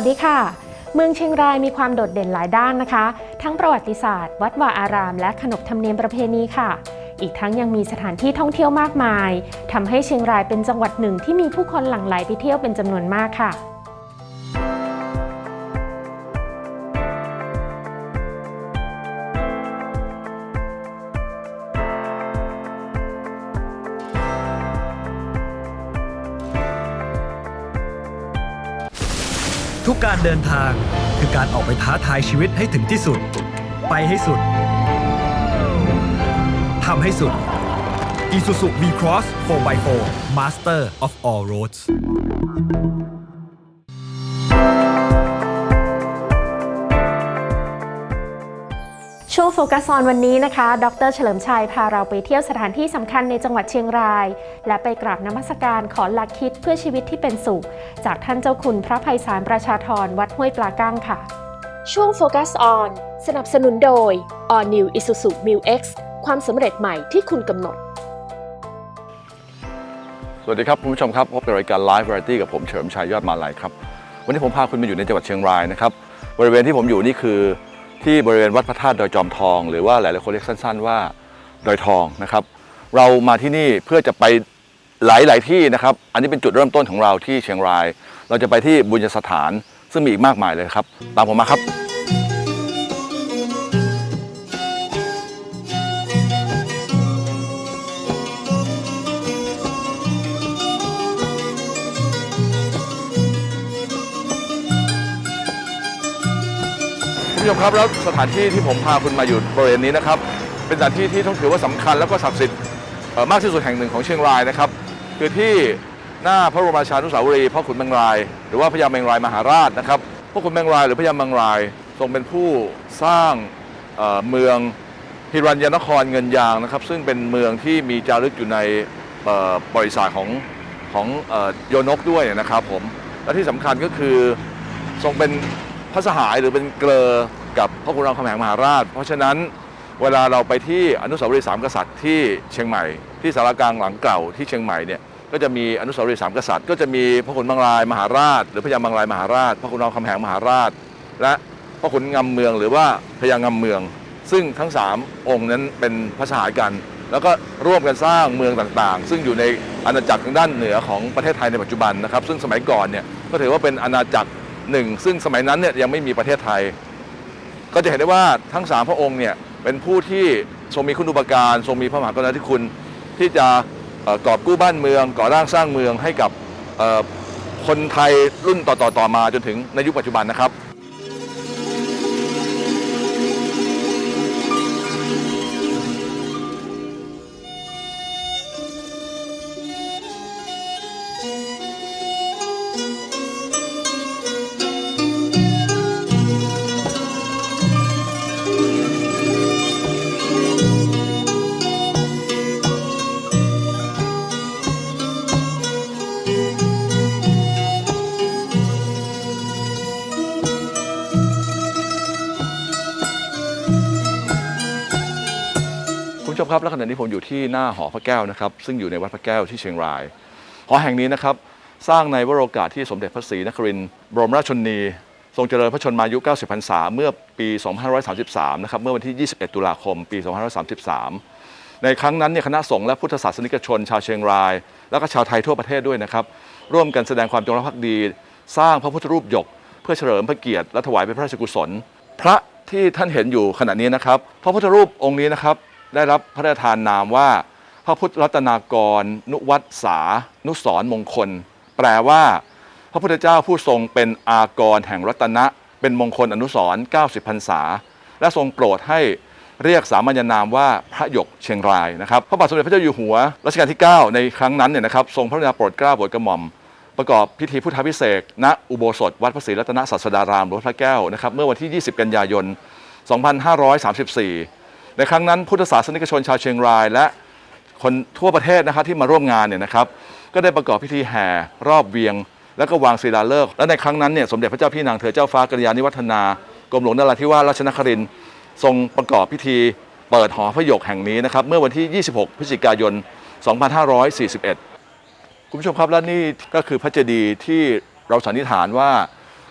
วัสดีค่ะ เมืองเชียงรายมีความโดดเด่นหลายด้านนะคะ ทั้งประวัติศาสตร์ วัดวาอาราม และขนบธรรมเนียมประเพณีค่ะ อีกทั้งยังมีสถานที่ท่องเที่ยวมากมายทำให้เชียงรายเป็นจังหวัดหนึ่งที่มีผู้คนหลั่งไหลไปเที่ยวเป็นจำนวนมากค่ะ กการเดินทางคือการออกไปท้าทายชีวิตให้ถึงที่สุด ไปให้สุด ทำให้สุด Isuzu V-Cross 4x4 Master of all roads ฟกัสออนวันนี้นะคะ ดรเฉลิมชัยพาเราไปเที่ยวสถานที่สำคัญในจังหวัดเชียงราย และไปกราบนมัสการขอหลักคิดเพื่อชีวิตที่เป็นสุข จากท่านเจ้าคุณพระภัยสารประชาธรวัดห้วยปลาก้างค่ะ ช่วงโฟกัสออนสนับสนุนโดย All New Isuzu Mu X ความสำเร็จใหม่ที่คุณกำหนด สวัสดีครับคุณผู้ชมครับพบกับรายการ Live Variety กับผมเฉลิมชัยยอดมาลัยครับ วันนี้ผมพาคุณมาอยู่ในจังหวัดเชียงรายนะครับบริเวณที่ผมอยู่นี่คือ ที่บริเวณวัดพระธาตุดอยจอมทอง หรือว่าหลายๆคนเรียกสั้น ๆ ว่าดอยทองนะครับ เรามาที่นี่เพื่อจะไปหลายๆที่นะครับ อันนี้เป็นจุดเริ่มต้นของเราที่เชียงราย เราจะไปที่บุญสถานซึ่งมีอีกมากมายเลยครับ ตามผมมาครับ คุณผู้ชมครับแล้วสถานที่ที่ผมพาคุณมาอยู่บริเวณนี้นะครับ เป็นสถานที่ที่ต้องถือว่าสำคัญแล้วก็ศักดิ์สิทธิ์มากที่สุดแห่งหนึ่งของเชียงรายนะครับ คือที่หน้าพระบรมราชานุสาวรีย์พ่อขุนเมงราย หรือว่าพญาเมงรายมหาราชนะครับพ่อขุนเมงรายหรือพญาเมงรายทรงเป็นผู้สร้างเมืองฮิรัญญนครเงินยางนะครับ ซึ่งเป็นเมืองที่มีจารึกอยู่ในบริษัทของของเอ่อโยนกด้วยนะครับผมและที่สำคัญก็คือทรงเป็น พระสหายหรือเป็นเกลอกับพระคุณรามคำแหงมหาราช เพราะฉะนั้นเวลาเราไปที่อนุสาวรีย์สามกษัตริย์ที่เชียงใหม่ ที่สารกลางหลังเก่าที่เชียงใหม่เนี่ยก็จะมีอนุสาวรีย์สามกษัตริย์ ก็จะมีพระขุนบางรายมหาราช หรือพญาบางรายมหาราช พระคุณรามคำแหงมหาราช และพระขุนงำเมืองหรือว่าพญางำเมือง ซึ่งทั้งสามองค์นั้นเป็นพระสหายกัน แล้วก็ร่วมกันสร้างเมืองต่างๆ ซึ่งอยู่ในอาณาจักรทางด้านเหนือของประเทศไทยในปัจจุบันนะครับ ซึ่งสมัยก่อนเนี่ยก็ถือว่าเป็นอาณาจักร หนึ่งซึ่งสมัยนั้นเนี่ยยังไม่มีประเทศไทย ก็จะเห็นได้ว่าทั้งสามพระองค์เนี่ยเป็นผู้ที่ทรงมีคุณอุปการทรงมีพระมหากรุณาธิคุณที่จะกอบกู้บ้านเมือง ก่อร่างสร้างเมืองให้กับคนไทยรุ่นต่อๆมาจนถึงในยุคปัจจุบันนะครับ ชมครับและขณะนี้ผมอยู่ที่หน้าหอพระแก้วนะครับ ซึ่งอยู่ในวัดพระแก้วที่เชียงราย หอแห่งนี้นะครับ สร้างในวโรกาสที่สมเด็จพระศรีนครินทร์บรมราชชนนี ทรงเจริญพระชนมายุ 90 พรรษา เมื่อปี 2533 นะครับ เมื่อวันที่ 21 ตุลาคม ปี 2533 ในครั้งนั้นเนี่ยคณะสงฆ์และพุทธศาสนิกชน ชาวเชียงราย แล้วก็ชาวไทยทั่วประเทศด้วยนะครับ ร่วมกันแสดงความจงรักภักดี สร้างพระพุทธรูปหยก เพื่อเฉลิมพระเกียรติและถวายเป็นพระราชกุศล พระที่ท่านเห็นอยู่ขณะนี้นะครับ พระพุทธรูปองค์นี้นะครับ ได้รับพระราชทานนามว่า พระพุทธรัตนากร นุวัตสา นุสรมงคล แปลว่า พระพุทธเจ้าผู้ทรงเป็นอากรแห่งรัตนะ เป็นมงคลอนุสร90พรรษา และทรงโปรดให้เรียกสามัญนามว่าพระหยกเชียงรายนะครับพระบาทสมเด็จพระเจ้าอยู่หัวรัชกาลที่ 9 ในครั้งนั้นเนี่ยนะครับทรงพระกรุณาโปรดเกล้าโปรดกระหม่อม ประกอบพิธีพุทธพิเศษณอุโบสถ วัดพระศรีรัตนศาสดารามหรือวัดพระแก้วนะครับเมื่อวันที่ 20 กันยายน 2534 ในครั้งนั้นพุทธศาสนิกชนชาวเชียงราย และคนทั่วประเทศนะครับที่มาร่วมงานเนี่ยนะครับก็ได้ประกอบพิธีแห่รอบเวียง แล้วก็วางศิลาฤกษ์และในครั้งนั้นเนี่ยสมเด็จพระเจ้าพี่นางเธอเจ้าฟ้ากัลยาณิวัฒนากรมหลวงนราธิวาสราชนครินทรงประกอบพิธีเปิดหอพระยกแห่งนี้นะครับเมื่อวันที่ 26 พฤศจิกายน 2541 คุณผู้ชมครับและนี่ก็คือพระเจดีย์ที่เราสันนิษฐานว่า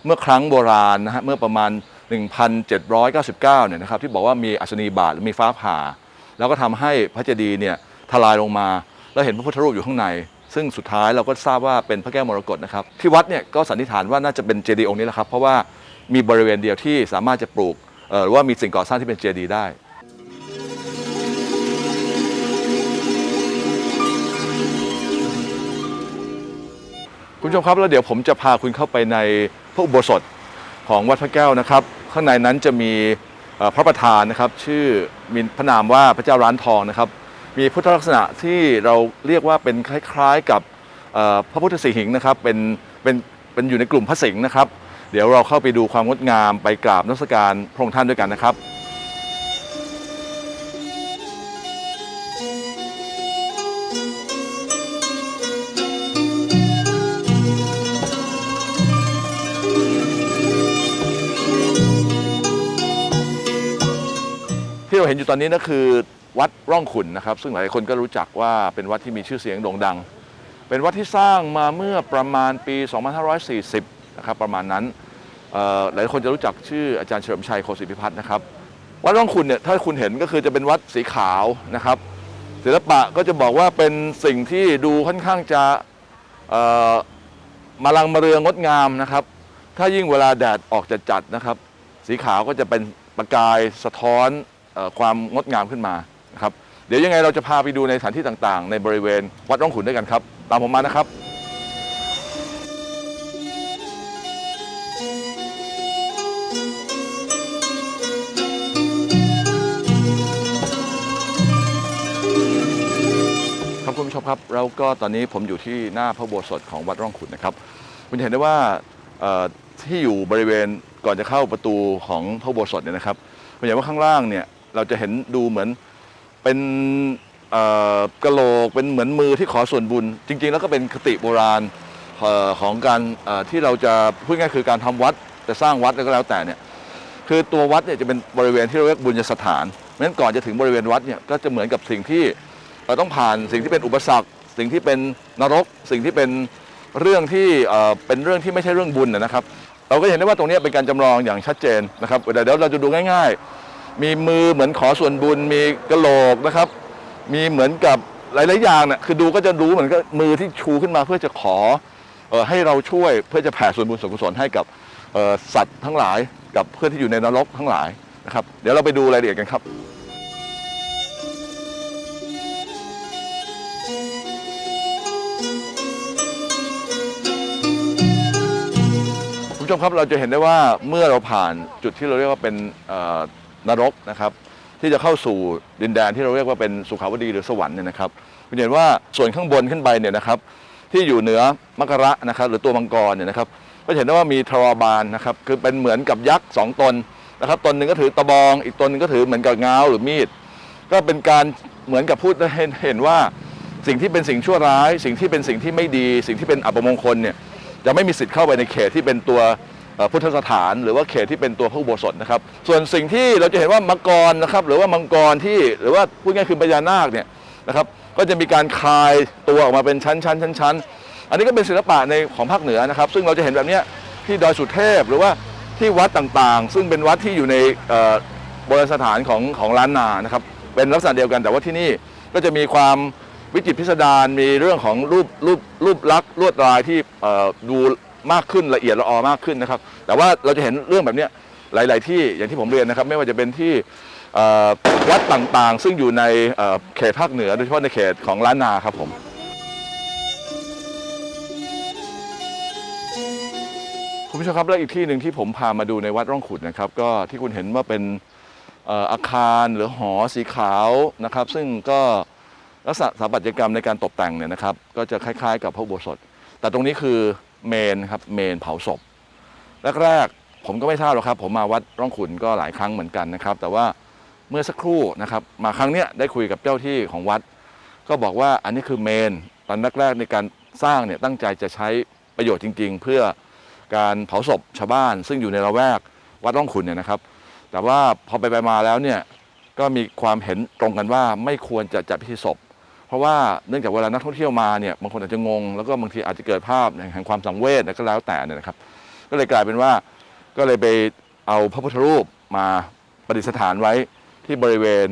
เมื่อครั้งโบราณนะฮะเมื่อประมาณ 1799เนี่ยนะครับที่บอกว่ามีอัศนีบาทหรือมีฟ้าผ่า แล้วก็ทำให้พระเจดีย์เนี่ยทลายลงมา แล้วเห็นพระพุทธรูปอยู่ข้างใน ซึ่งสุดท้ายเราก็ทราบว่าเป็นพระแก้วมรกตนะครับที่วัดเนี่ยก็สันนิษฐานว่าน่าจะเป็นเจดีย์องค์นี้แหละครับเพราะว่ามีบริเวณเดียวที่สามารถจะปลูกเอ่อหรือว่ามีสิ่งก่อสร้างที่เป็นเจดีย์ได้คุณผู้ชมครับแล้วเดี๋ยวผมจะพาคุณเข้าไปในพระอุโบสถของวัดพระแก้วนะครับ ข้างในนั้นจะมีพระประธานนะครับ ชื่อมีพระนามว่าพระเจ้าร้านทองนะครับ มีพุทธลักษณะที่เราเรียกว่าเป็นคล้ายๆกับพระพุทธสีหิงนะครับเป็นเป็นเป็นอยู่ในกลุ่มพระสิงห์นะครับ เดี๋ยวเราเข้าไปดูความงดงามไปกราบนมัสการพระองค์ท่านด้วยกันนะครับ อยู่ตอนนี้นะคือวัดร่องขุนนะครับ ซึ่งหลายคนก็รู้จักว่าเป็นวัดที่มีชื่อเสียงโด่งดัง เป็นวัดที่สร้างมาเมื่อประมาณปี 2540 นะครับประมาณนั้นหลายคนจะรู้จักชื่ออาจารย์เฉลิมชัยโคศิพิพัฒน์นะครับวัดร่องขุนเนี่ยถ้าคุณเห็นก็คือจะเป็นวัดสีขาวนะครับศิลปะก็จะบอกว่าเป็นสิ่งที่ดูค่อนข้างจะมาลังมาเรืองงดงามนะครับ ถ้ายิ่งเวลาแดดออกจะจัดๆนะครับ สีขาวก็จะเป็นประกายสะท้อน ความงดงามขึ้นมานะครับเดี๋ยวยังไงเราจะพาไปดูในสถานที่ต่างๆ ในบริเวณวัดร่องขุนด้วยกันครับ ตามผมมานะครับครับคุณผู้ชมครับแล้วก็ตอนนี้ผมอยู่ที่หน้าพระโบสถของวัดร่องขุนนะครับคุณเห็นได้ว่าที่อยู่บริเวณก่อนจะเข้าประตูของพระโบสถเนี่ยนะครับคุณเห็นว่าข้างล่างเนี่ย เราจะเห็นดูเหมือนเป็นกระโหลกเป็นเหมือนมือที่ขอส่วนบุญ จริง ๆ แล้วก็เป็นคติโบราณออของการที่เราจะพูดง่ายคือการทำวัดจะสร้างวัดแล้วก็แล้วแต่เนี่ยคือตัววัดเนี่ยจะเป็นบริเวณที่เรียกบุญสถานเพราะฉะนั้นก่อนจะถึงบริเวณวัดเนี่ยก็จะเหมือนกับสิ่งที่เราต้องผ่านสิ่งที่เป็นอุปสรรค สิ่งที่เป็นนรก สิ่งที่เป็นเรื่องที่เป็นเรื่องที่ไม่ใช่เรื่องบุญนะครับ เราก็เห็นได้ว่าตรงนี้เป็นการจำลองอย่างชัดเจนนะครับเดี๋ยวเดี๋ยวเราจะดูง่าย ๆ มีมือเหมือนขอส่วนบุญ มีกระโหลกนะครับ มีเหมือนกับหลาย ๆ อย่างเนี่ยคือดูก็จะรู้เหมือนกับมือที่ชูขึ้นมาเพื่อจะขอออให้เราช่วยเพื่อจะแผ่ส่วนบุญส่วนกุศลให้กับสัตว์ทั้งหลายกับเพื่อนที่อยู่ในนรกทั้งหลายนะครับ เดี๋ยวเราไปดูรายละเอียดกันครับคุณผู้ชมครับเราจะเห็นได้ว่าเมื่อเราผ่านจุดที่เราเรียกว่าเป็น นรกนะครับ ที่จะเข้าสู่ดินแดนที่เราเรียกว่าเป็นสุขาวดีหรือสวรรค์เนี่ยนะครับคุณเห็นว่าส่วนข้างบนขึ้นไปเนี่ยนะครับ ที่อยู่เหนือมักระนะครับหรือตัวมังกรเนี่ยนะครับ ก็เห็นได้ว่ามีทรบาลนะครับคือเป็นเหมือนกับยักษ์สองตนนะครับตนหนึ่งก็ถือตะบอง อีกตนหนึ่งก็ถือเหมือนกับง้าวหรือมีด ก็เป็นการเหมือนกับพูดให้เห็นว่าสิ่งที่เป็นสิ่งชั่วร้าย สิ่งที่เป็นสิ่งที่ไม่ดี สิ่งที่เป็นอัปมงคลเนี่ยจะไม่มีสิทธิ์เข้าไปในเขตที่เป็นตัว พุทธสถานหรือว่าเขตที่เป็นตัวพระอุโบสถนะครับ ส่วนสิ่งที่เราจะเห็นว่ามังกรนะครับ หรือว่ามังกรที่หรือว่าพูดง่ายคือพญานาคเนี่ยนะครับ ก็จะมีการคลายตัวออกมาเป็นชั้นชั้นชั้นชั้นอันนี้ก็เป็นศิลปะในของภาคเหนือนะครับ ซึ่งเราจะเห็นแบบนี้ที่ดอยสุเทพหรือว่าที่วัดต่างๆ ซึ่งเป็นวัดที่อยู่ในโบราณสถานของของล้านนานะครับ เป็นลักษณะเดียวกันแต่ว่าที่นี่ก็จะมีความวิจิตรพิสดารมีเรื่องของรูปรูปรูปลักษณ์ลวดลายที่ดู มากขึ้นละเอียดละออมากขึ้นนะครับ แต่ว่าเราจะเห็นเรื่องแบบนี้หลาย ๆ ที่อย่างที่ผมเรียนนะครับ ไม่ว่าจะเป็นที่วัดต่างๆ ซึ่งอยู่ในเขตภาคเหนือ โดยเฉพาะในเขตของล้านนาครับผมคุณผู้ชมครับและอีกที่หนึ่งที่ผมพามาดูในวัดร่องขุนนะครับก็ที่คุณเห็นว่าเป็นเอ่ออาคารหรือหอสีขาวนะครับ ซึ่งก็ลักษณะสถาปัตยกรรมในการตกแต่งเนี่ยนะครับ ก็จะคล้าย ๆ กับพระอุโบสถ แต่ตรงนี้คือ เมนครับเมนเผาศพแรกๆผมก็ไม่ทราบหรอกครับ ผมมาวัดร่องขุนก็หลายครั้งเหมือนกันนะครับ แต่ว่าเมื่อสักครู่นะครับ มาครั้งเนี้ยได้คุยกับเจ้าที่ของวัด ก็บอกว่าอันนี้คือเมนตอนแรกๆในการสร้างเนี่ยตั้งใจจะใช้ประโยชน์จริง ๆ เพื่อการเผาศพชาวบ้าน ซึ่งอยู่ในละแวกวัดร่องขุนเนี่ยนะครับ แต่ว่าพอไปไปมาแล้วเนี่ยก็มีความเห็นตรงกันว่าไม่ควรจะจัดพิธีศพ เพราะว่าเนื่องจากเวลานักท่องเที่ยวมาเนี่ยบางคนอาจจะงง แล้วก็บางทีอาจจะเกิดภาพแห่งความสังเวชก็แล้วแต่เนี่ยนะครับ ก็เลยกลายเป็นว่าก็เลยไปเอาพระพุทธรูปมาประดิษฐานไว้ที่บริเวณ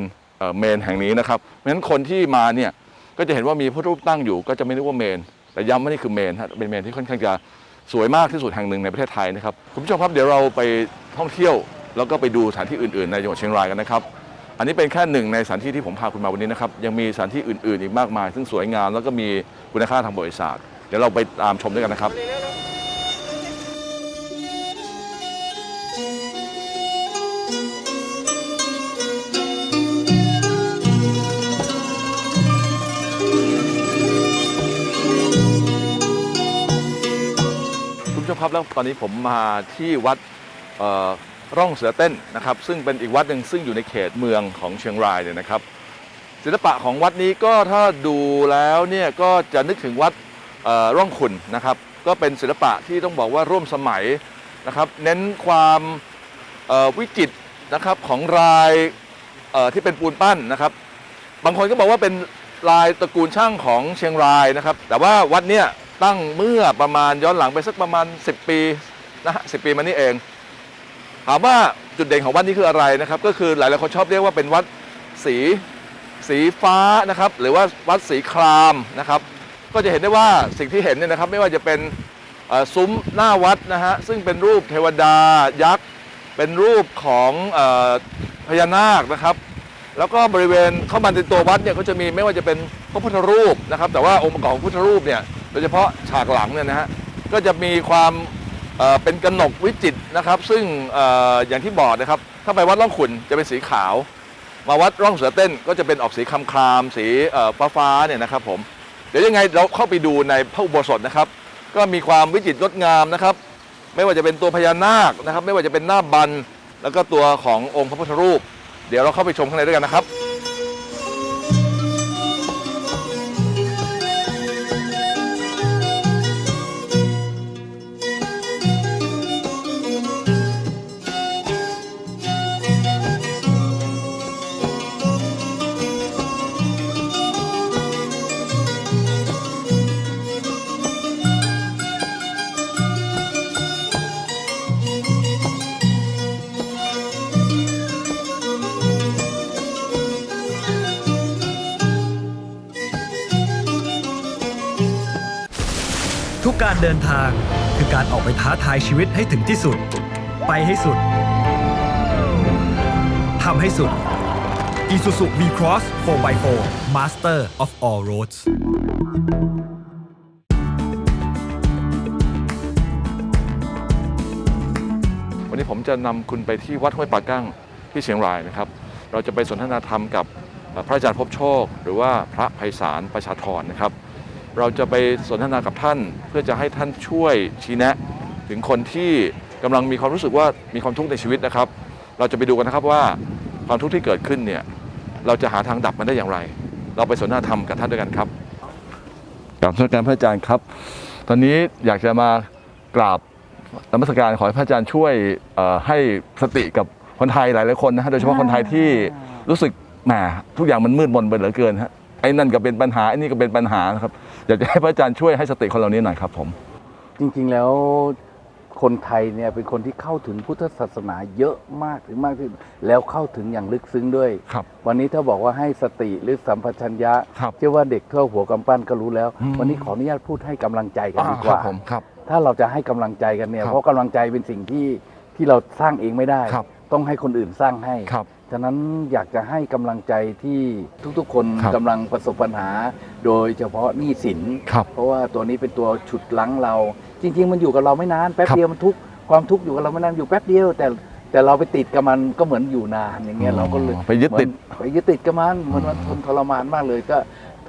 เมนแห่งนี้นะครับเพราะฉะนั้นคนที่มาเนี่ยก็จะเห็นว่ามีพระพุทธรูปตั้งอยู่ ก็จะไม่นึกว่าเมน แต่ย้ำว่านี่คือเมนฮะเป็นเมนที่ค่อนข้างจะสวยมากที่สุดแห่งหนึ่งในประเทศไทยนะครับคุณผู้ชมครับเดี๋ยวเราไปท่องเที่ยว แล้วก็ไปดูสถานที่อื่นๆในจังหวัดเชียงรายกันนะครับ อันนี้เป็นแค่หนึ่งในสถานที่ที่ผมพาคุณมาวันนี้นะครับ ยังมีสถานที่อื่น ๆ อีกมากมาย ซึ่งสวยงามแล้วก็มีคุณค่าทางประวัติศาสตร์ เดี๋ยวเราไปตามชมด้วยกันนะครับคุณผู้ชมครับแล้วตอนนี้ผมมาที่วัดเอ่อ ร่องเสือเต้นนะครับซึ่งเป็นอีกวัดหนึ่งซึ่งอยู่ในเขตเมืองของเชียงรายเนี่ยนะครับ ศิลปะของวัดนี้ก็ถ้าดูแล้วเนี่ยก็จะนึกถึงวัดร่องขุนนะครับก็เป็นศิลปะที่ต้องบอกว่าร่วมสมัยนะครับเน้นความวิจิตรนะครับของลายที่เป็นปูนปั้นนะครับ บางคนก็บอกว่าเป็นลายตระกูลช่างของเชียงรายนะครับ แต่ว่าวัดเนี่ยตั้งเมื่อประมาณย้อนหลังไปสักประมาณ 10 ปีนะฮะสิปีมานี่เอง ถามว่าจุดเด่นของวัดนี้คืออะไรนะครับ ก็คือหลายๆคนชอบเรียกว่าเป็นวัดสีสีฟ้านะครับ หรือว่าวัดสีครามนะครับ ก็จะเห็นได้ว่าสิ่งที่เห็นเนี่ยนะครับ ไม่ว่าจะเป็นซุ้มหน้าวัดนะฮะซึ่งเป็นรูปเทวดายักษ์ เป็นรูปของอพญานาคนะครับ แล้วก็บริเวณเข้ามาในตัววัดเนี่ยก็จะมีไม่ว่าจะเป็นพระพุทธรูปนะครับ แต่ว่าองค์ประกอบของพระพุทธรูปเนี่ยโดยเฉพาะฉากหลังเนี่ยนะฮะก็จะมีความ เป็นกหนกวิจิตนะครับ ซึ่งออย่างที่บอกนะครับ ถ้าไปวัดร่องขุนจะเป็นสีขาว มาวัดร่องเสือเต้นก็จะเป็นออกสีคำคราม สีฟ้าฟ้าเนี่ยนะครับผมเดี๋ยวยังไงเราเข้าไปดูในพระอุโบสถนะครับ ก็มีความวิจิตรงดงามนะครับ ไม่ว่าจะเป็นตัวพญานาคนะครับ ไม่ว่าจะเป็นหน้าบัน แล้วก็ตัวขององค์พระพุทธรูป เดี๋ยวเราเข้าไปชมข้างในด้วยกันนะครับ ทุกการเดินทางคือการออกไปท้าทายชีวิตให้ถึงที่สุด ไปให้สุด ทำให้สุด Isuzu V-Cross 4x4 Master of All Roads วันนี้ผมจะนำคุณไปที่วัดห้วยปากั้งที่เชียงรายนะครับ เราจะไปสนทนาธรรมกับพระอาจารย์ภพบโชค หรือว่าพระไพศาลประชาธรนะครับ เราจะไปสนทนากับท่าน เพื่อจะให้ท่านช่วยชี้แนะ ถึงคนที่กำลังมีความรู้สึกว่ามีความทุกข์ในชีวิตนะครับ เราจะไปดูกันนะครับว่าความทุกข์ที่เกิดขึ้นเนี่ยเราจะหาทางดับมันได้อย่างไร เราไปสนทนาธรรมกับท่านด้วยกันครับกราบนมัสกาพระอาจารย์ครับ ตอนนี้อยากจะมากราบนมัสการขอให้พระอาจารย์ช่วยให้สติกับคนไทยหลายๆคนนะฮะโดยเฉพาะคนไทยที่รู้สึกแหมทุกอย่างมันมืดมนไปเหลือเกินฮะ ไอ้นั่นก็เป็นปัญหาไอ้นี่ก็เป็นปัญหานะครับอยากจะให้พระอาจารย์ช่วยให้สติคนเหล่านี้หน่อยครับผม จริงๆแล้วคนไทยเนี่ยเป็นคนที่เข้าถึงพุทธศาสนาเยอะมากถึงมากที่แล้วเข้าถึงอย่างลึกซึ้งด้วย ครับ วันนี้ถ้าบอกว่าให้สติหรือสัมปชัญญะครับเชื่อว่าเด็กทั่วหัวกำปั้นก็รู้แล้ว อืม วันนี้ขออนุญาตพูดให้กำลังใจกันอ่าดีกครัว่าบผมครับ ถ้าเราจะให้กำลังใจกันเนี่ยครับเพราะกำลังใจเป็นสิ่งที่ที่เราสร้างเองไม่ได้ ครับ ต้องให้คนอื่นสร้างให้ ครับ ฉะนั้นอยากจะให้กำลังใจที่ทุกๆ คนครับกำลังประสบปัญหา โดยเฉพาะหนี้สิน ครับเพราะว่าตัวนี้เป็นตัวฉุดลั้งเรา จริง ๆ มันอยู่กับเราไม่นานแป๊บครับเดียวมันทุกข์ความทุกข์อยู่กับเราไม่นานอยู่แป๊บเดียว แต่แต่เราไปติดกับมันก็เหมือนอยู่นานอย่างเงี้ยเราก็เลยไปยึดติดเหมือนไปยึดติดกับมันมันมันทนทรมานมากเลยก็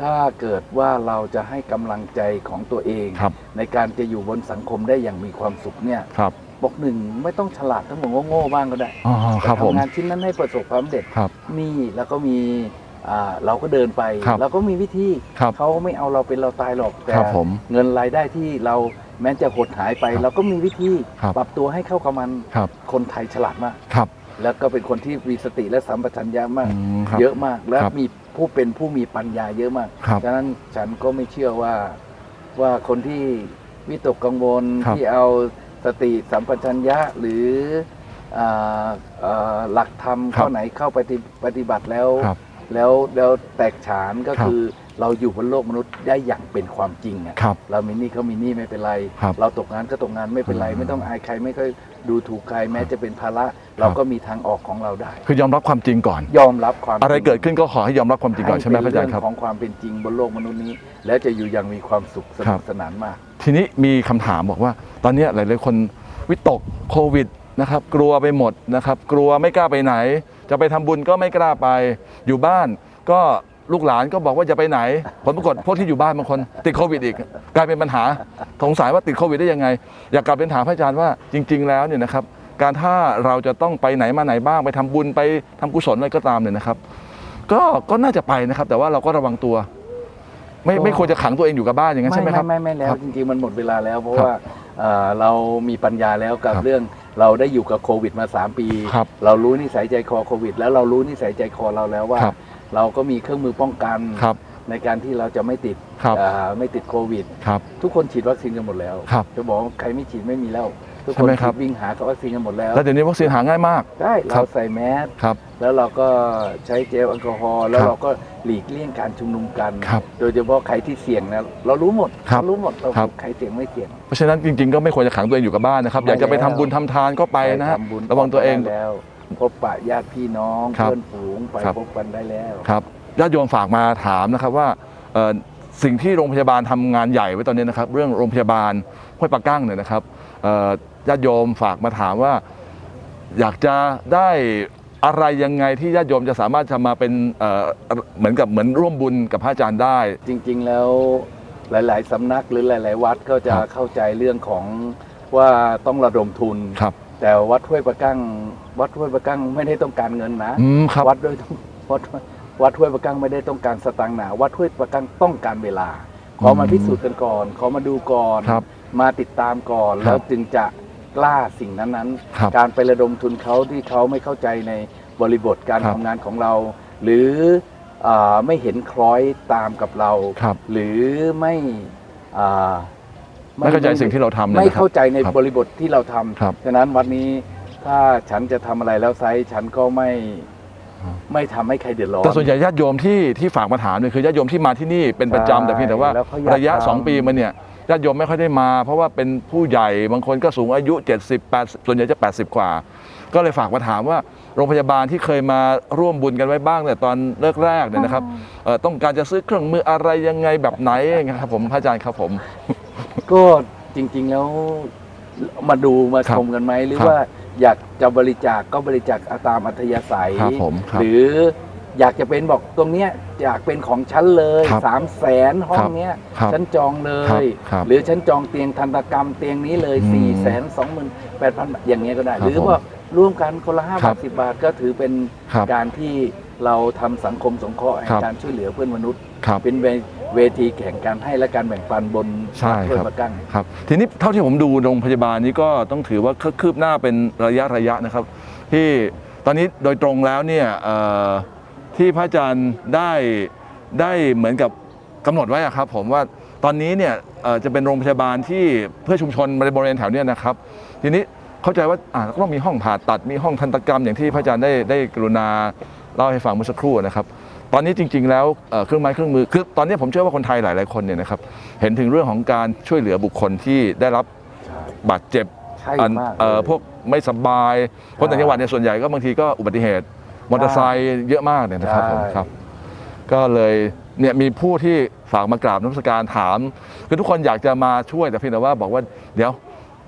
ถ้าเกิดว่าเราจะให้กำลังใจของตัวเอง ครับ ในการจะอยู่บนสังคมได้อย่างมีความสุขเนี่ย ครับ บอกหนึ่งไม่ต้องฉลาดทั้งหมดโง่ๆบ้างก็ได้อ๋อครับผมแต่ทำงานชิ้นนั้นให้ประสบความสำเร็จครับมีแล้วก็มีอ่าเราก็เดินไปครับเราก็มีวิธีครับเขาไม่เอาเราเป็นเราตายหรอกแต่ครับผมเงินรายได้ที่เราแม้จะหดหายไปครับเราก็มีวิธีครับปรับตัวให้เข้ากับมันครับคนไทยฉลาดมากครับแล้วก็เป็นคนที่มีสติและสัมปชัญญะมากอืมครับเยอะมากและครับมีผู้เป็นผู้มีปัญญาเยอะมากครับฉะนั้นฉันก็ไม่เชื่อว่าว่าคนที่วิตกกังวลครับที่เอา สติสัมปชัญญะหรืออ่าอ่าหลักธรรมครับข้อไหนเข้าไปฏิปฏิบัติแล้วครับแล้ว แล้วแตกฉานก็ครับคือ เราอยู่บนโลกมนุษย์ได้อย่างเป็นความจริงอะครับ เรามีหนี้เขามีหนี้ไม่เป็นไร ครับเราตกงานก็ตกงานไม่เป็นไร อืม ไม่ต้องอายใครไม่ค่อยดูถูกใครแม้จะเป็นภาระเราก็มีทางออกของเราได้ คือยอมรับความจริงก่อน ยอมรับความอะไรจงเกิดขึ้นก็ขอให้ยอมรับความจริงก่อนใช่ไหมพระอาจารย์ครับให้เป็นเของความเป็นจริงบนโลกมนุษย์นี้ แล้วจะอยู่อย่างมีความสุขสครันุบ กสนานมาก ทีนี้มีคำถามบอกว่า ตอนนี้หลายๆคนวิตกโควิดนะครับ กลัวไปหมดนะครับ กลัวไม่กล้าไปไหน จะไปทำบุญก็ไม่กล้าไป อยู่บ้านก็ ลูกหลานก็บอกว่าจะไปไหน ผลปรากฏพวกที่อยู่บ้านบางคนติดโควิดอีก กลายเป็นปัญหาสงสัยว่าติดโควิดได้ยังไง อยากกลับเป็นถามพระอาจารย์ว่าจริง ๆ แล้วเนี่ยนะครับการถ้าเราจะต้องไปไหนมาไหนบ้างไปทำบุญไปทำกุศลอะไรก็ตามเนี่ยนะครับ ก็ก็น่าจะไปนะครับ แต่ว่าเราก็ระวังตัว ไม่ไม่ควรจะขังตัวเองอยู่กับบ้านอย่างนั้นใช่ไหมครับไม่ไม่ไม่แล้ควรับจริงๆมันหมดเวลาแล้วเพราะครับว่าเอ่อเรามีปัญญาแล้วกับครับเรื่องเราได้อยู่กับโควิดมา 3 ปีครับเรารู้นิสัยใจคอโควิด แล้วเรารู้นิสัยใจคอเราแล้วว่าครับ เราก็มีเครื่องมือป้องกัน ครับ ในการที่เราจะไม่ติดครับ อ่าไม่ติดโควิด ครับ ทุกคนฉีดวัคซีนกันหมดแล้ว ครับจะบอกว่าใครไม่ฉีดไม่มีแล้ว ทุกใช่คนไหมครัฉีบดวิ่งหาวัคซีนกันหมดแล้วแล้วเดี๋ยวนี้วัคซีนหาง่ายมาก ได้ครัเราบ ใส่แมสครับ แล้วเราก็ใช้เจลแอลกอฮอล์แล้วครับ เราก็หลีกเลี่ยงการชุมนุมกัน ครับ โดยเฉพาะใครที่เสี่ยงนะเรารู้หมดครับเรารู้หมดเราครับ ใครเสี่ยงไม่เสี่ยง เพราะฉะนั้นจริงๆก็ไม่ควรจะขังตัวเองอยู่กับบ้านนะครับ อยากจะไปทำบุญทำทานก็ไปนะฮะทำบุญระวังตัวเอง ได้แล้ว พบปะญาติพี่น้องครับเพื่อนฝูงไปครับ พบกันได้แล้ว ครับญาติโยมฝากมาถามนะครับว่าเอ่อสิ่งที่โรงพยาบาลทำงานใหญ่ไว้ตอนนี้นะครับ เรื่องโรงพยาบาลห้วยปะกั้งเนี่ยนะครับเอ่อญาติโยมฝากมาถามว่า อยากจะได้อะไรยังไงที่ญาติโยมจะสามารถจะมาเป็นเอ่อเหมือนกับเหมือนร่วมบุญกับพระอาจารย์ได้ จริงๆแล้วหลาย ๆ สำนักหรือหลาย ๆ วัดก็จะครับ เข้าใจเรื่องของว่าต้องระดมทุน ครับ แต่วัดห้วยประกั้ง วัดห้วยประกั้งไม่ได้ต้องการเงินนะ อืมครับ วัดด้วยต้องวัดวัดห้วยประกั้งไม่ได้ต้องการสตางค์หนาวัดห้วยประกั้งต้องการเวลา ขอมาอืมพิสูจน์กันก่อน ขอมาดูก่อน ครับ มาติดตามก่อนครับแล้วจึงจะกล้าสิ่งนั้นครับ ๆ การไประดมทุนเขาที่เขาไม่เข้าใจในบริบทการครับ ทำงานของเรา หรืออาไม่เห็นคล้อยตามกับเรา ครับ หรือไม่อ่าไม่เข้าใจสิ่งที่เราทำเนี่ยไม่นะครับเข้าใจในครับ บริบทที่เราทำครับ ฉะนั้นวันนี้ ถ้าฉันจะทำอะไรแล้วไซส์ฉันก็ไม่ไม่ทำให้ใครเดือดร้อน แต่ส่วนใหญ่ญาติโยมที่ที่ฝากมาถามเนี่ยคือญาติโยมที่มาที่นี่เป็นประจำใช่แต่เพียงแต่ว่าแล้วเขาอยากระยะ ทำ 2 ปีมาเนี่ยญาติโยมไม่ค่อยได้มา เพราะว่าเป็นผู้ใหญ่บางคนก็สูงอายุ 70 80ส่วนใหญ่จะ 80 กว่า ก็เลยฝากมาถามว่าโรงพยาบาลที่เคยมาร่วมบุญกันไว้บ้างเนี่ยตอนเลิกแรกเนี่ยนะครับเอ่อต้องการจะซื้อเครื่องมืออะไรยังไงแบบไหนครับผมพระอาจารย์ครับผม ก็จริง ๆ แล้วมาดูมาครัชบมกันไหมหรือครับ ว่า อยากจะบริจาคก็บริจาคตามอัธยาศัย ครับผมครับ หรืออยากจะเป็นบอกตรงเนี้ยอยากเป็นของฉันเลยครับสามแสนห้องเนี้ยครับฉันจองเลครับย ครับหรือฉันจองเตียงทันตกรรมเตียงนี้เลยอืมสี่แสนสองหมื่นแปดพันอย่างเงี้ยก็ได้ ครับหรือว่าร่วมกันคนละห้าครับาบทสิบาทก็ถือเป็นครับ การที่เราทำสังคมสงเคราะห์แห่ครังบการช่วยเหลือเพื่อนมนุษย์ ครับ เป็น เวเวทีแข่งการให้และการแบ่งปันบนใช่ถ้วยครับประกั้ง ครับทีนี้เท่าที่ผมดูโรงพยาบาลนี้ก็ต้องถือว่าคืบหน้าเป็นระยะระยะนะครับ ที่ตอนนี้โดยตรงแล้วเนี่ยเอ่อที่พระอาจารย์ได้ได้เหมือนกับกำหนดไว้อะครับ ผมว่าตอนนี้เนี่ยเอ่อจะเป็นโรงพยาบาลที่เพื่อชุมชนในบริเวณแถวเนี้ยนะครับ ทีนี้เข้าใจว่าอ่าก็ต้องมีห้องผ่าตัดมีห้องทันตกรรมอย่างที่พระอาจารย์ได้ได้กรุณาเล่าให้ฟังเมื่อสักครู่นะครับ ตอนนี้จริง ๆ แล้วเอ่อเครื่องไม้เครื่องมือคือตอนนี้ผมเชื่อว่าคนไทยหลาย ๆ คนเนี่ยนะครับเห็นถึงเรื่องของการช่วยเหลือบุคคลที่ได้รับบาดเจ็บใช่อันมากเอ่อเลยพวกไม่สบายคนต่างจังหวัดเนี่ยส่วนใหญ่ก็บางทีก็อุบัติเหตุมอเตอร์ไซค์เยอะมากเนี่ยนะครับผมใช่ครับ ก็เลยเนี่ยมีผู้ที่ฝากมากราบนมัสการถาม คือทุกคนอยากจะมาช่วยแต่เพียงแต่ว่าบอกว่าเดี๋ยว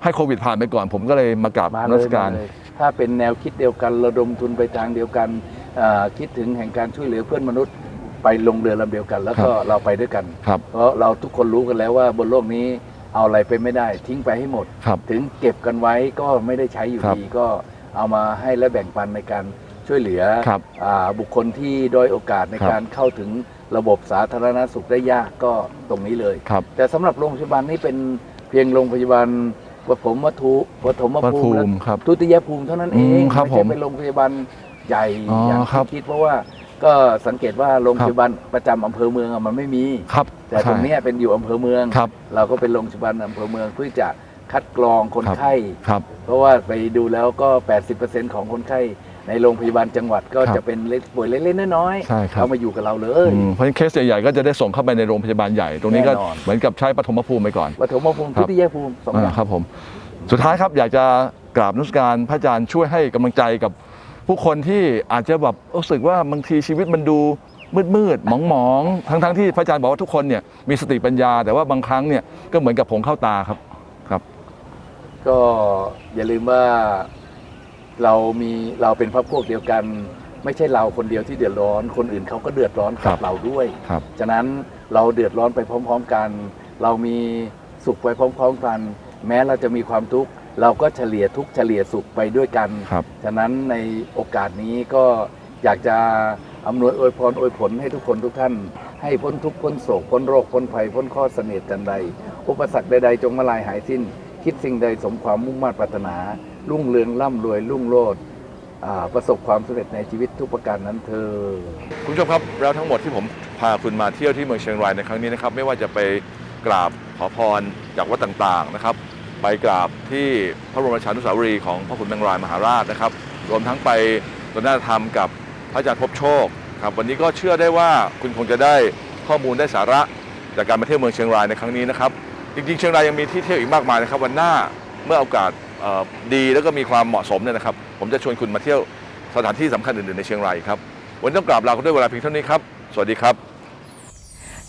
ให้โควิดผ่านไปก่อน ผมก็เลยมากราบมานเลมัยสการมาเลยถ้าเป็นแนวคิดเดียวกันระดมทุนไปทางเดียวกันเอ่อ คิดถึงแห่งการช่วยเหลือเพื่อนมนุษย์ไปลงเรือลำเดียวกัน แล้วก็เราไปด้วยกันครับเพราะเราทุกคนรู้กันแล้วว่าบนโลกนี้เอาอะไรไปไม่ได้ ทิ้งไปให้หมดครับถึงเก็บกันไว้ก็ไม่ได้ใช้อยู่ครับดีก็เอามาให้และแบ่งปันในการช่วยเหลือครับอ่าบุคคลที่ด้อยโอกาสในครับการเข้าถึงระบบสาธารณสุขได้ยากก็ตรงนี้เลยครับแต่สำหรับโรงพยาบาลนี้เป็นเพียงโรงพยาบาลปฐมวัตถุปฐมวัดภูภูมิและมิครับทุติยภูมิเท่านั้นเองอืมครับไม่ใช่ผมเป็นโรงพยาบาล ใหญ่อ๋ออย่างครับที่คิดเพราะว่าก็สังเกตว่าโรงครับพยาบาลประจำอำเภอเมืองอะมันไม่มี ครับแต่ตรงเนี้ยเป็นอยู่อำเภอเมือง ครับ เราก็เป็นโรงพยาบาลอำเภอเมืองเพื่อจะคัดกรองคนครับไข้ ครับ เพราะว่าไปดูแล้วก็ 80%ของคนไข้ในโรงพยาบาลจังหวัดก็ครับจะเป็นเล็กป่วยเล็กๆน้อยใช่ครับ เขามาอยู่กับเราเลย อืมเพราะฉะนั้นเคสใหญ่ๆก็จะได้ส่งเข้าไปในโรงพยาบาลใหญ่ ตรงนี้ก็แน่นอน เหมือนกับใช้ปฐมภูมิไปก่อนปฐมภูมิครัทุบติยภูมิสองอย่าง อ่าครับผม สุดท้ายครับอยากจะกราบนมัสการพระอาจารย์ช่วยให้กำลังใจกับ ผู้คนที่อาจจะแบบรู้สึกว่าบางทีชีวิตมันดูมืดมืดหมองหมองๆทั้งทั้งๆที่พระอาจารย์บอกว่าทุกคนเนี่ยมีสติปัญญา แต่ว่าบางครั้งเนี่ยก็เหมือนกับผงเข้าตาครับครับ ก็อย่าลืมว่าเรามีเราเป็นพรรคพวกเดียวกัน ไม่ใช่เราคนเดียวที่เดือดร้อน คนอื่นเขาก็เดือดร้อนครักับบเราด้วยครับฉะนั้นเราเดือดร้อนไปพร้อม ๆ กัน เรามีสุขไปพร้อม ๆ กัน แม้เราจะมีความทุกข์ เราก็เฉลี่ยทุกข์เฉลี่ยสุขไปด้วยกัน ครับ ฉะนั้นในโอกาสนี้ก็อยากจะอำนวยอวยพรอวยผลให้ทุกคนทุกท่าน ให้พ้นทุกข์พ้นโศกพ้นโรคพ้นภัยพ้นข้อเสน่ห์จันใด อุปสรรคใดๆ จงมาลายหายสิ้น คิดสิ่งใดสมความมุ่งมั่นปรารถนา รุ่งเรืองร่ำรวยรุ่งโรจน์อ่าประสบความสำเร็จในชีวิตทุกประการนั้นเธอ คุณผู้ชมครับแล้วทั้งหมดที่ผมพาคุณมาเที่ยวที่เมืองเชียงรายในครั้งนี้นะครับไม่ว่าจะไปกราบขอพรจากวัดต่างๆนะครับ ไปกราบที่พระบรมราชานุสาวรีย์ของพระคุณนางรายมหาราชนะครับ รวมทั้งไปสนทนาธรรมกับพระอาจารย์พบโชคครับวันนี้ก็เชื่อได้ว่าคุณคงจะได้ข้อมูลได้สาระจากการมาเที่ยวเมืองเชียงรายในครั้งนี้นะครับจริงๆเชียงรายยังมีที่เที่ยวอีกมากมายนะครับวันหน้าเมื่อโอกาสดีแล้วก็มีความเหมาะสมเนี่ยนะครับ ผมจะชวนคุณมาเที่ยวสถานที่สำคัญอื่นๆในเชียงรายครับวันนี้ต้องกราบลาคุณด้วยเวลาเพียงเท่านี้ครับ สวัสดีครับ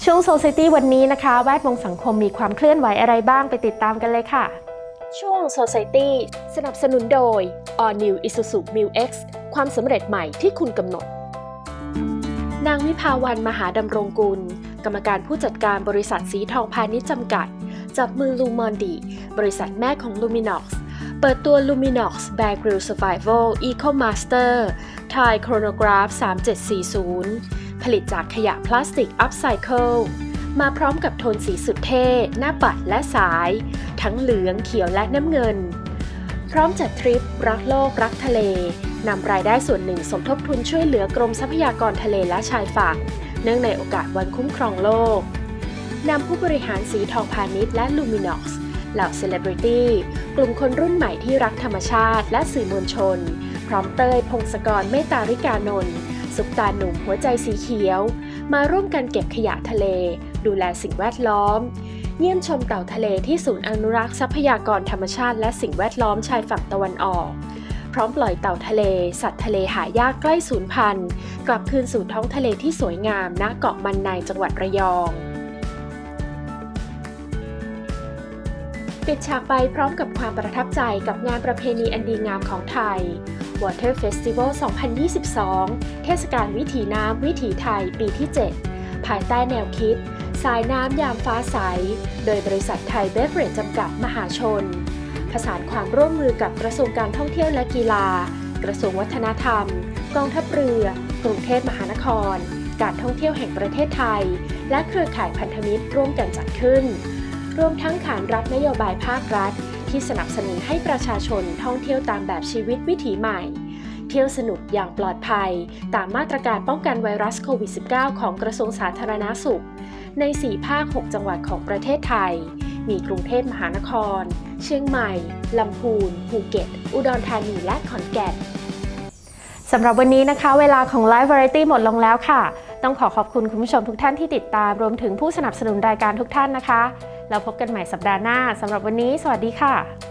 ช่วง Society วันนี้นะคะ แวดวงสังคมมีความเคลื่อนไหวอะไรบ้างไปติดตามกันเลยค่ะ ช่วง Society สนับสนุนโดย All New Isuzu Mu X ความสำเร็จใหม่ที่คุณกำหนด นางวิภาวันมหาดำรงกุล กรรมการผู้จัดการบริษัทสีทองพาณิชย์จำกัด จับมือลูมอนดีบริษัทแม่ของ Luminox เปิดตัว Luminox b a Grill Survival Eco Master Thai Chronograph 3740 ผลิตจากขยะพลาสติก Upcycle มาพร้อมกับโทนสีสุดเท่ หน้าปัดและสาย ทั้งเหลืองเขียวและน้ำเงิน พร้อมจัดทริปรักโลกรักทะเล นำรายได้ส่วนหนึ่งสมทบทุนช่วยเหลือกรมทรัพยากรทะเลและชายฝั่ง เนื่องในโอกาสวันคุ้มครองโลก นำผู้บริหารสีทองพาณิชย์และ Luminox เหล่าเซเลบริตี้ กลุ่มคนรุ่นใหม่ที่รักธรรมชาติและสื่อมวลชน พร้อมเต้ยพงศกรเมตตาริกานนท์ สุปตาหนุ่มหัวใจสีเขียว มาร่วมกันเก็บขยะทะเล ดูแลสิ่งแวดล้อม เยี่ยมชมเต่าทะเลที่ศูนย์อนุรักษ์ทรัพยากรธรรมชาติและสิ่งแวดล้อมชายฝั่งตะวันออก พร้อมปล่อยเต่าทะเล สัตว์ทะเลหายากใกล้สูญพันธุ์ กลับคืนสู่ท้องทะเลที่สวยงามณเกาะมันในจังหวัดระยองปิดฉากไปพร้อมกับความประทับใจกับงานประเพณีอันดีงามของไทย Water Festival 2022 เทศกาลวิถีน้ำวิถีไทยปีที่ 7 ภายใต้แนวคิด สายน้ำยามฟ้าใส โดยบริษัทไทยเบฟเรจจำกัดมหาชน ผสานความร่วมมือกับกระทรวงการท่องเที่ยวและกีฬา กระทรวงวัฒนธรรม กองทัพเรือ กรุงเทพมหานคร การท่องเที่ยวแห่งประเทศไทย และเครือข่ายพันธมิตรร่วมกันจัดขึ้น รวมทั้งขานรับนโยบายภาครัฐ ที่สนับสนุนให้ประชาชนท่องเที่ยวตามแบบชีวิตวิถีใหม่ เที่ยวสนุกอย่างปลอดภัย ตามมาตรการป้องกันไวรัสโควิด -19 ของกระทรวงสาธารณาสุข ใน 4 ภาค 6 จังหวัดของประเทศไทย มีกรุงเทพมหานคร เชียงใหม่ ลำพูน ภูเก็ต อุดรธานี และขอนแก่นสำหรับวันนี้นะคะ เวลาของ Live Variety หมดลงแล้วค่ะ ต้องขอขอบคุณคุณผู้ชมทุกท่านที่ติดตามรวมถึงผู้สนับสนุนรายการทุกท่านนะคะแล้วพบกันใหม่สัปดาห์หน้าสำหรับวันนี้ สวัสดีค่ะ